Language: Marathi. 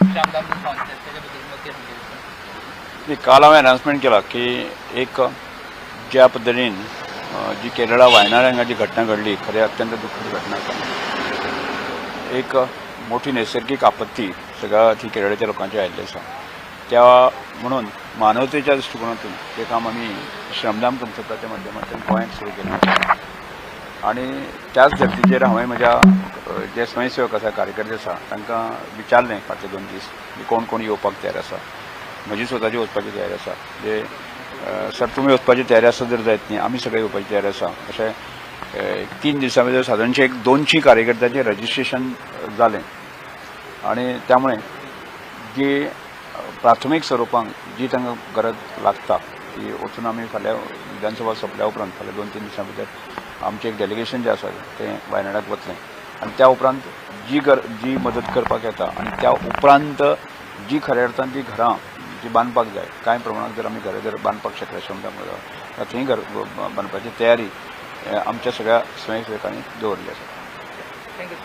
श्यामदाम त्याच्याबद्दल नाही, काल हांवें अनाउन्समेंट केला की एक ज्या पद्दतीन अ, जी केरळा वायनाड हांगा जी घटना घडली खरी अत्यंत दुःखद घटना आसा एक मोठी नैसर्गिक आपत्ती सगळ्या ती केरळाच्या लोकांची आयिल्ली आसा त्या म्हणून मानवतेच्या दृष्टिकोनातून ते काम आम्ही श्रमदान कन्सेप्टाच्या माध्यमातून गोंयांत सुरू केलें. आणि त्याच धर्तीचेर हांवें म्हज्या जे स्वयंसेवक आसा कार्यकर्ते आसा तांकां विचारलें फाटले दोन दीस कोण कोण येवपाक तयार आसा म्हजी स्वताची वचपाची तयारी आसा जे सर तुमी वचपाची तयारी आसा जर जायत न्ही आमी सगळे येवपाची तयारी आसा अशें तीन दिसां भितर सादारणशे एक दोनशी कार्यकर्त्यांचें रजिस्ट्रेशन जालें आणि त्यामुळे जी प्राथमीक स्वरुपांत जी तांकां गरज लागता ती वचून आमी फाल्यां विधानसभा सोंपल्या उपरांत फाल्यां दोन तीन दिसां भितर आमचें एक डेलिगेशन जें आसा तें वायनाडाक वतलें. आनी त्या उपरांत जी गर जी मदत करपाक येता आनी त्या उपरांत जी खऱ्या अर्थान ती घरां जी बांदपाक जाय कांय प्रमाणात जर आमी घरां जर बांदपाक शकले शंबर जाल्यार थंय घर बांदपाची तयारी आमच्या सगळ्या स्वयंसेवकांनी दवरली आसा. थँक्यू